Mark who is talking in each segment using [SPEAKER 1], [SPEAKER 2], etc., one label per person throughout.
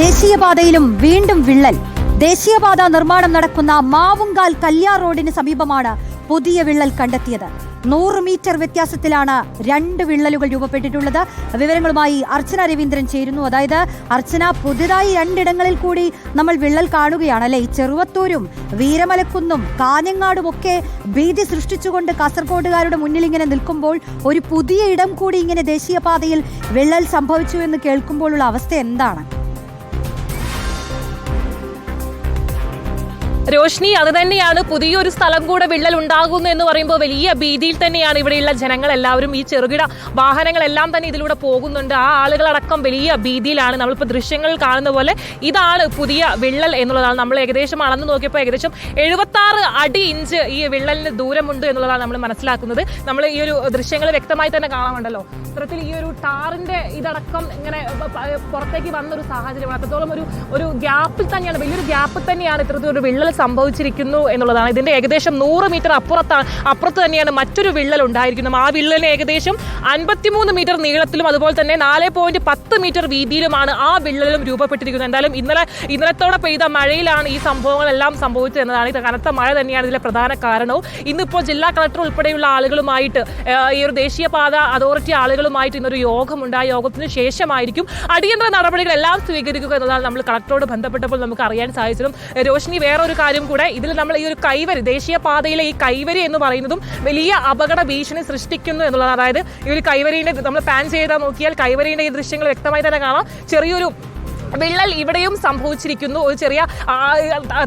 [SPEAKER 1] ദേശീയപാതയിലും വീണ്ടും വിള്ളൽ. ദേശീയപാത നിർമ്മാണം നടക്കുന്ന മാവുങ്കാൽ കല്യാർ റോഡിന് സമീപമാണ് പുതിയ വിള്ളൽ കണ്ടെത്തിയത്. നൂറ് മീറ്റർ വ്യത്യാസത്തിലാണ് രണ്ട് വിള്ളലുകൾ രൂപപ്പെട്ടിട്ടുള്ളത്. വിവരങ്ങളുമായി അർച്ചന രവീന്ദ്രൻ ചേരുന്നു. അതായത് അർച്ചന പുതുതായി രണ്ടിടങ്ങളിൽ കൂടി നമ്മൾ വിള്ളൽ കാണുകയാണ് അല്ലെ? ചെറുവത്തൂരും വീരമലക്കുന്നും കാഞ്ഞങ്ങാടും ഒക്കെ ഭീതി സൃഷ്ടിച്ചുകൊണ്ട് കാസർഗോഡുകാരുടെ മുന്നിൽ ഇങ്ങനെ നിൽക്കുമ്പോൾ ഒരു പുതിയ ഇടം കൂടി ഇങ്ങനെ ദേശീയപാതയിൽ വിള്ളൽ സംഭവിച്ചു എന്ന് കേൾക്കുമ്പോഴുള്ള അവസ്ഥ എന്താണ്?
[SPEAKER 2] രോഷ്നി അത് തന്നെയാണ് പുതിയൊരു സ്ഥലം കൂടെ വിള്ളൽ ഉണ്ടാകുന്നു എന്ന് പറയുമ്പോൾ വലിയ ഭീതിയിൽ തന്നെയാണ് ഇവിടെയുള്ള ജനങ്ങൾ എല്ലാവരും ഈ ചെറുകിട വാഹനങ്ങളെല്ലാം തന്നെ ഇതിലൂടെ പോകുന്നുണ്ട്. ആ ആളുകളടക്കം വലിയ ഭീതിയിലാണ്. നമ്മളിപ്പോൾ ദൃശ്യങ്ങൾ കാണുന്ന പോലെ ഇതാണ് പുതിയ വിള്ളൽ എന്നുള്ളതാണ്. നമ്മൾ ഏകദേശം അളന്ന് നോക്കിയപ്പോൾ ഏകദേശം എഴുപത്താറ് അടി ഇഞ്ച് ഈ വിള്ളലിന് ദൂരമുണ്ട് എന്നുള്ളതാണ് നമ്മൾ മനസ്സിലാക്കുന്നത്. നമ്മൾ ഈ ഒരു ദൃശ്യങ്ങൾ വ്യക്തമായി തന്നെ കാണാമുണ്ടല്ലോ ഇത്തരത്തിൽ ഈ ഒരു ടാറിന്റെ ഇതടക്കം ഇങ്ങനെ പ- വന്ന പുറത്തേക്ക് വന്നൊരു സാഹചര്യമാണ് അത്രത്തോളം ഒരു ഒരു ഗ്യാപ്പിൽ തന്നെയാണ് വലിയൊരു ഗ്യാപ്പിൽ തന്നെയാണ് ഇത്തരത്തിൽ ഒരു വിള്ളൽ സംഭവിച്ചിരിക്കുന്നു എന്നുള്ളതാണ്. ഇതിന്റെ ഏകദേശം നൂറ് മീറ്റർ അപ്പുറത്താണ് അപ്പുറത്ത് തന്നെയാണ് മറ്റൊരു വിള്ളൽ ഉണ്ടായിരിക്കുന്നത്. ആ വിള്ളലിന് ഏകദേശം അൻപത്തിമൂന്ന് മീറ്റർ നീളത്തിലും അതുപോലെ തന്നെ നാല് പോയിന്റ് പത്ത് മീറ്റർ വീതിയിലുമാണ് ആ വിള്ളലും രൂപപ്പെട്ടിരിക്കുന്നത്. എന്തായാലും ഇന്നലെ ഇന്നലത്തോടെ പെയ്ത മഴയിലാണ് ഈ സംഭവങ്ങളെല്ലാം സംഭവിച്ചത് എന്നതാണ്. ഇത് കനത്ത മഴ തന്നെയാണ് ഇതിലെ പ്രധാന കാരണവും. ഇന്നിപ്പോൾ ജില്ലാ കളക്ടർ ഉൾപ്പെടെയുള്ള ആളുകളുമായിട്ട് ഈ ഒരു ദേശീയപാത അതോറിറ്റി ആളുകളുമായിട്ട് ഇന്നൊരു യോഗമുണ്ട്. ആ യോഗത്തിന് ശേഷമായിരിക്കും അടിയന്തര നടപടികളെല്ലാം സ്വീകരിക്കുക എന്നതാണ് നമ്മൾ കളക്ടറോട് ബന്ധപ്പെട്ടപ്പോൾ നമുക്ക് അറിയാൻ സാധിച്ചതും. രോഷിനി വേറൊരു കാര്യം കൂടെ ഇതിൽ നമ്മൾ ഈ ഒരു കൈവരി ദേശീയപാതയിലെ ഈ കൈവരി എന്ന് പറയുന്നതും വലിയ അപകട ഭീഷണി സൃഷ്ടിക്കുന്നു എന്നുള്ളതാണ്. അതായത് ഈ ഒരു കൈവരിയുടെ നമ്മൾ പാൻ ചെയ്താൽ നോക്കിയാൽ കൈവരിയുടെ ഈ ദൃശ്യങ്ങൾ വ്യക്തമായി തന്നെ കാണാം. ചെറിയൊരു വിള്ളൽ ഇവിടെയും സംഭവിച്ചിരിക്കുന്നു. ഒരു ചെറിയ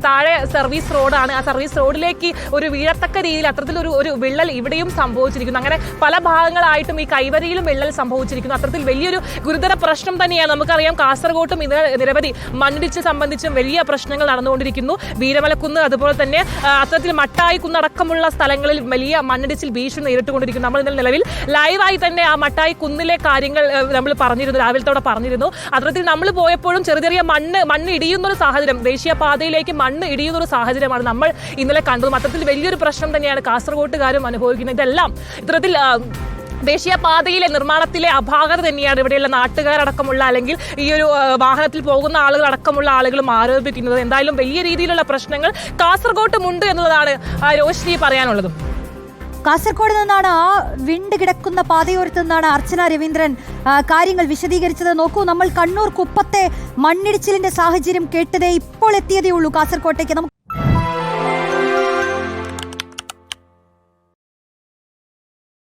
[SPEAKER 2] താഴെ സർവീസ് റോഡാണ്. ആ സർവീസ് റോഡിലേക്ക് ഒരു വീഴത്തക്ക രീതിയിൽ അത്തരത്തിലൊരു ഒരു വിള്ളൽ ഇവിടെയും സംഭവിച്ചിരിക്കുന്നു. അങ്ങനെ പല ഭാഗങ്ങളായിട്ടും ഈ കൈവരിയിലും വിള്ളൽ സംഭവിച്ചിരിക്കുന്നു. അത്തരത്തിൽ വലിയൊരു ഗുരുതര പ്രശ്നം തന്നെയാണ്. നമുക്കറിയാം കാസർഗോട്ടും ഇത് നിരവധി മണ്ണിടിച്ച് സംബന്ധിച്ചും വലിയ പ്രശ്നങ്ങൾ നടന്നുകൊണ്ടിരിക്കുന്നു. വീരമലക്കുന്ന് അതുപോലെ തന്നെ അത്തരത്തിൽ മട്ടായി കുന്നടക്കമുള്ള സ്ഥലങ്ങളിൽ വലിയ മണ്ണിടിച്ചിൽ ഭീഷണി നേരിട്ടുകൊണ്ടിരിക്കുന്നു. നമ്മൾ ഇന്നലെ നിലവിൽ ലൈവായി തന്നെ ആ മട്ടായി കുന്നിലെ കാര്യങ്ങൾ നമ്മൾ പറഞ്ഞിരുന്നു രാവിലത്തോടെ പറഞ്ഞിരുന്നു. അത്തരത്തിൽ നമ്മൾ പോയപ്പോഴും ചെറിയ ചെറിയ മണ്ണ് മണ്ണ് ഇടിയുന്ന ഒരു സാഹചര്യം ദേശീയപാതയിലേക്ക് മണ്ണ് ഇടിയുന്ന ഒരു സാഹചര്യമാണ് നമ്മൾ ഇന്നലെ കണ്ടത്. മൊത്തത്തിൽ വലിയൊരു പ്രശ്നം തന്നെയാണ് കാസർഗോട്ടുകാരും അനുഭവിക്കുന്നത് ഇതെല്ലാം. ഇത്തരത്തിൽ ദേശീയപാതയിലെ നിർമ്മാണത്തിലെ അപാകത തന്നെയാണ് ഇവിടെയുള്ള നാട്ടുകാരടക്കമുള്ള അല്ലെങ്കിൽ ഈ ഒരു വാഹനത്തിൽ പോകുന്ന ആളുകൾ അടക്കമുള്ള ആളുകളും ആരോപിക്കുന്നത്. എന്തായാലും വലിയ രീതിയിലുള്ള പ്രശ്നങ്ങൾ കാസർഗോട്ടുമുണ്ട് എന്നുള്ളതാണ് രോഷിനി പറയാനുള്ളതും.
[SPEAKER 1] കാസർഗോഡ് നിന്നാണ് ആ വിണ്ട് കിടക്കുന്ന പാതയോരത്ത് നിന്നാണ് അർച്ചന രവീന്ദ്രൻ കാര്യങ്ങൾ വിശദീകരിച്ചത്. നോക്കൂ നമ്മൾ കണ്ണൂർ കുപ്പത്തെ മണ്ണിടിച്ചിലിന്റെ സാഹചര്യം കേട്ടതേ ഇപ്പോൾ എത്തിയതേ ഉള്ളൂ കാസർകോട്ടേക്ക്.